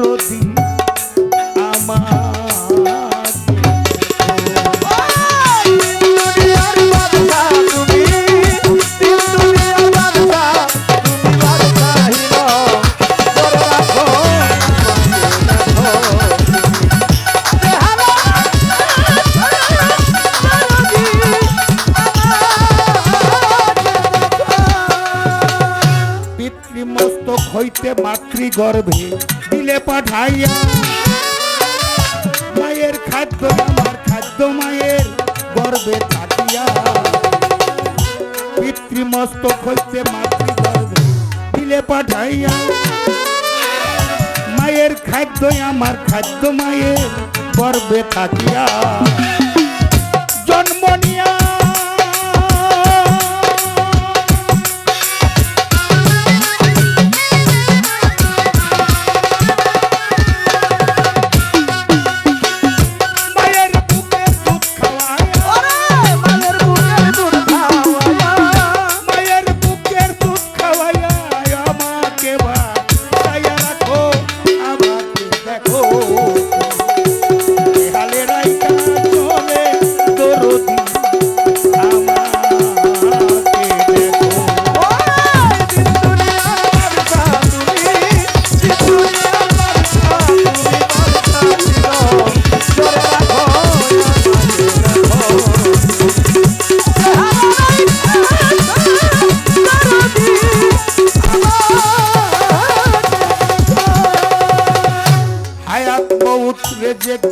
দরদি মাতৃগর্ভে দিলে পাঠাইয়া। মায়ের খাদ্য আমার খাদ্য মায়ের গর্ভে থাকিয়া। পিতৃমস্তক হইতে মাতৃগর্ভে দিলে পাঠাইয়া। মায়ের খাদ্য আমার খাদ্য মায়ের গর্ভে থাকিয়া।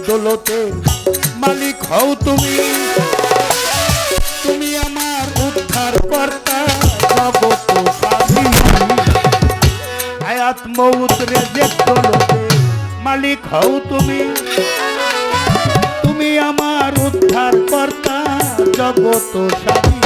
রেজেক দোলতে মালিক হও তুমি। তুমি আমার উদ্ধার কর্তা জগত স্বামী হায়াত মৌত দোলতে মালিক হও তুমি। তুমি আমার উদ্ধার কর্তা জগত স্বামী।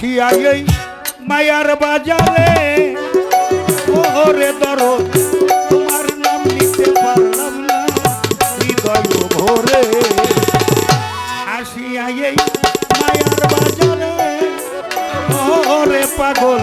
এই মায়ার বাজারে। ওরে ধরো তোমার নাম নিতে পারলাম না। হৃদয় ভরে আসিয়াই মায়ার বাজারে। ওরে পাগল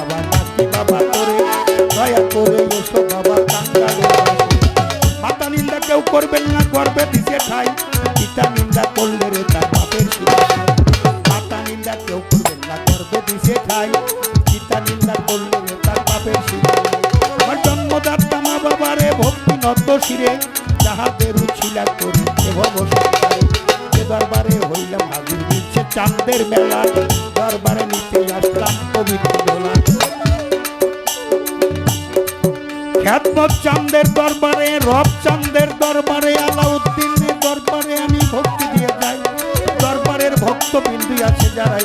বাবারে, ভক্তি নত শিরে যাহাদের উছিলা করি, এ দরবারে হইলাম হাজির দিচ্ছে চাঁদের মেলা, দরবারে নিতে আসলাম পবিত্র দোলা। চাঁদের দরবারে, রব চাঁদের দরবারে, আলাউদ্দিনের দরবারে আমি ভক্তি দিয়ে যাই। দরবারের ভক্ত বিন্দু আছে যারা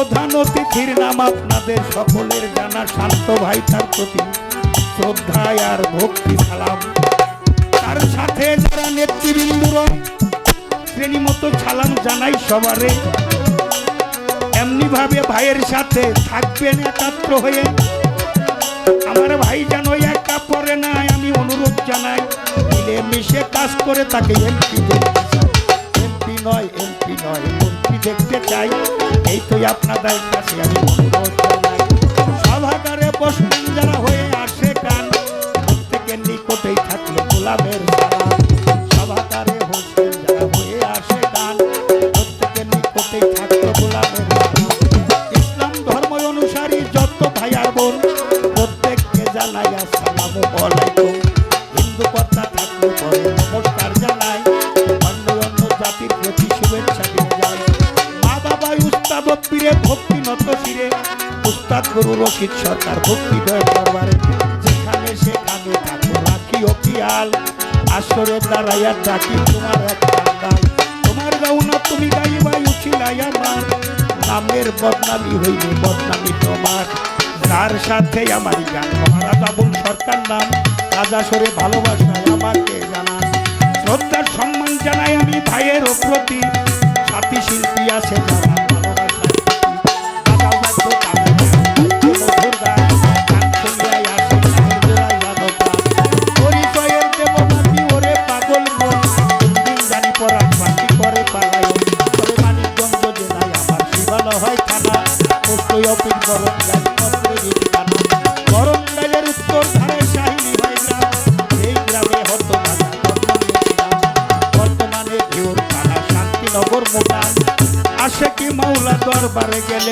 প্রধান অতিথির নাম আপনাদের সকলের জানা শান্ত ভাই তার প্রতি শ্রদ্ধায় আর ভক্তি সালাম। তার সাথে যারা নেতৃবৃন্দুরা শ্রেণি মতো সালাম জানাই সবারে। এমনি ভাবে ভাইয়ের সাথে থাকবেন একাত্র হয়ে। আমার ভাই যেন একা পড়ে না, আমি অনুরোধ জানাই মিলে মিশে কাজ করে তাকে এমপি নয়, এমপি নয় মন্ত্রী দেখতে চাই। এই তো আপনাদের কাছে আমি অনুরোধ জানাই। সভাগারে বসবেন যারা হয়ে আসে গান। প্রত্যেকের নিকটেই থাকল গোলামের মা বাবা উস্তাদ পীরে, ভক্তি নত উস্তাদ গুরু রশিদ সরকার ভক্তি দয় যেখানে সেখানে থাকো রাখি আসরে দাঁড়াইয়া ডাকি তোমার তুমি নামের বদনামি বদনামি তোমার। যার সাথে আমার গান, মহারাজ আবুল সরকার নাম। রাজা সরে ভালোবাসায় আমাকে শ্রদ্ধার সম্মান জানাই আমি ভাইয়ের প্রতি। সাথী শিল্পী আছে যারা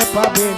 আসে কি